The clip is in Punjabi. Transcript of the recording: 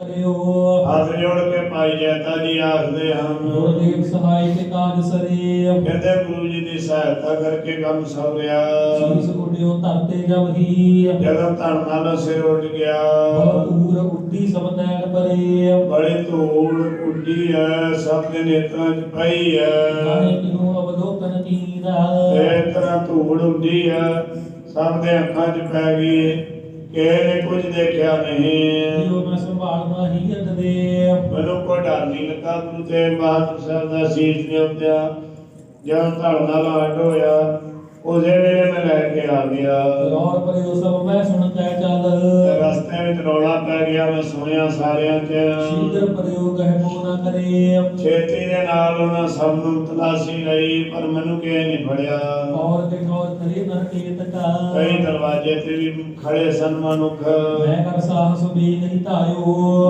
ਕਰਿਓ। ਹੱਥ ਜੋੜ ਕੇ ਭਾਈ ਜੈਤਾ ਜੀ ਆਖਦੇ ਹਨ। ਗੁਰਦੇਵ ਸਹਾਇ ਤੇ ਕਾਜ ਸਰੇ ਕਹਿੰਦੇ ਗੁਰੂ ਜੀ ਦੀ ਸਹਾਇਤਾ ਕਰਕੇ ਕੰਮ ਸਵਰਿਆ ਸੀਸ ਉਡਿਓ ਧਰਤੇ ਜਬ ਹੀ ਜਦੋਂ ਧਨ ਨਾਲ ਸਿਰ ਉੱਡ ਗਿਆ। ਬਹੂਰ ਉੱਡੀ ਸਭ ਨੈਣ ਪਰੇ ਬੜੀ ਧੂੜ ਉੱਡੀ ਹੈ ਸਭ ਦੇ ਨੇਤਰਾਂ 'ਚ ਪਈ ਨਾਹੀ ਹੈ ਕਿਨੂੰ ਅਵਲੋਕਨ ਕੀਨਾ ਇਹ ਤਰ੍ਹਾਂ ਧੂੜ ਉੱਡੀ ਹੈ ਸਭ ਦੇ ਅੱਖਾਂ 'ਚ ਪੈ ਗਈ। ਕਿਸੇ ਨੇ ਕੁਝ ਦੇਖਿਆ ਨਹੀਂ। ਜਿਉ ਮੈਂ ਸੰਭਾਲਣਾ ਹੀ ਅੰਦੇ ਮੈਨੂੰ ਕੋਈ ਡਰ ਨਹੀਂ ਲੱਗਾ ਗੁਰੂ ਤੇਗ ਬਹਾਦਰ ਸਾਹਿਬ ਦਾ ਸੀਸ ਨਹੀਂ ਉੱਤਿਆ ਜਦੋਂ ਧੜ ਨਾਲ ਅੱਡ ਹੋਇਆ ਉਸੇ ਵੇਲੇ ਮੈਂ ਲੈ ਕੇ ਆ ਗਿਆ। ਔਰ ਪਰਿਓ ਸਭ ਮੈਂ ਸੁਣ ਰੌਲਾ ਪੈ ਗਿਆ ਮੈਂ ਸੁਣਿਆ ਸਾਰਿਆਂ 'ਚ। ਸ਼ੀਘਰ ਪਰਿਓ ਕਹਿ ਮੋ ਨਾ ਕਰੇ ਛੇਤੀ ਦੇ ਨਾਲ ਉਹਨਾਂ ਸਭ ਨੂੰ ਤਲਾਸ਼ੀ ਲਈ ਪਰ ਮੈਨੂੰ ਕਿਸੇ ਨਹੀਂ ਫੜਿਆ। ਔਰ ਕੇ ਠੌਰ ਕਰੇ ਨਰ ਕੇਤ ਕਾ ਕਈ ਦਰਵਾਜ਼ੇ ਤੇ ਵੀ ਖੜੇ ਸਨ ਮਨੁੱਖ। ਮੈਂ ਕਰ ਸਾਹਸ ਵੀ ਨਹੀਂ ਧਾਇਓ।